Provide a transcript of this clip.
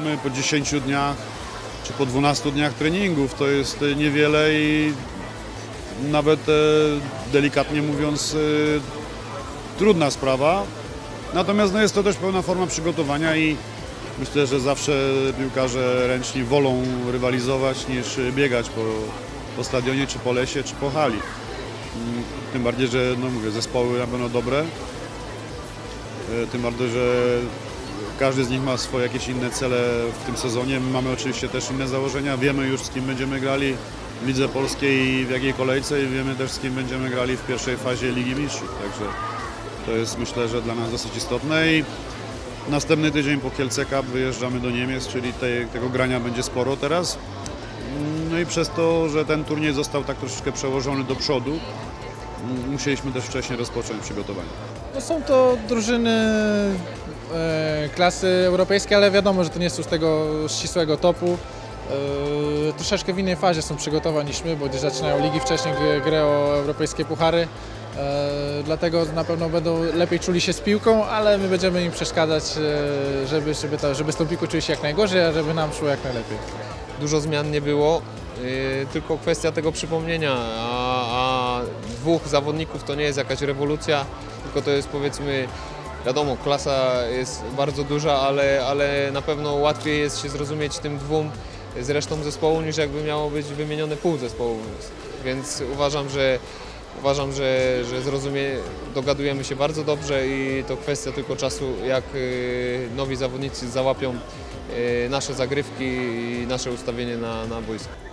gramy po 10 dniach czy po 12 dniach treningów. To jest e, niewiele i nawet e, delikatnie mówiąc e, trudna sprawa. Natomiast no, jest to też pełna forma przygotowania i myślę, że zawsze piłkarze ręczni wolą rywalizować niż biegać po, po stadionie, czy po lesie, czy po hali. Mm, Tym bardziej, że no mówię, zespoły na pewno dobre. Tym bardziej, że każdy z nich ma swoje jakieś inne cele w tym sezonie. My mamy oczywiście też inne założenia. Wiemy już z kim będziemy grali w Lidze Polskiej i w jakiej kolejce i wiemy też z kim będziemy grali w pierwszej fazie Ligi Mistrzów. Także to jest myślę, że dla nas dosyć istotne i następny tydzień po Kielce Cup wyjeżdżamy do Niemiec, czyli tej, tego grania będzie sporo teraz. No i przez to, że ten turniej został tak troszeczkę przełożony do przodu, m, musieliśmy też wcześniej rozpocząć przygotowania. No są to drużyny e, klasy europejskiej, ale wiadomo, że to nie jest już tego ścisłego topu. E, troszeczkę w innej fazie są przygotowań niż my, bo gdzieś zaczynają ligi wcześniej grę o europejskie puchary. E, dlatego na pewno będą lepiej czuli się z piłką, ale my będziemy im przeszkadzać, e, żeby, żeby, to, żeby z tą piłką czuli się jak najgorzej, a żeby nam szło jak najlepiej. dużo zmian nie było, yy, tylko kwestia tego przypomnienia, a, a dwóch zawodników to nie jest jakaś rewolucja, tylko to jest powiedzmy, wiadomo, klasa jest bardzo duża, ale, ale na pewno łatwiej jest się zrozumieć tym dwóm z resztą zespołu, niż jakby miało być wymienione pół zespołu, więc uważam, że Uważam, że, że zrozumie, dogadujemy się bardzo dobrze i to kwestia tylko czasu, jak yy, nowi zawodnicy załapią yy, nasze zagrywki i nasze ustawienie na, na boisku.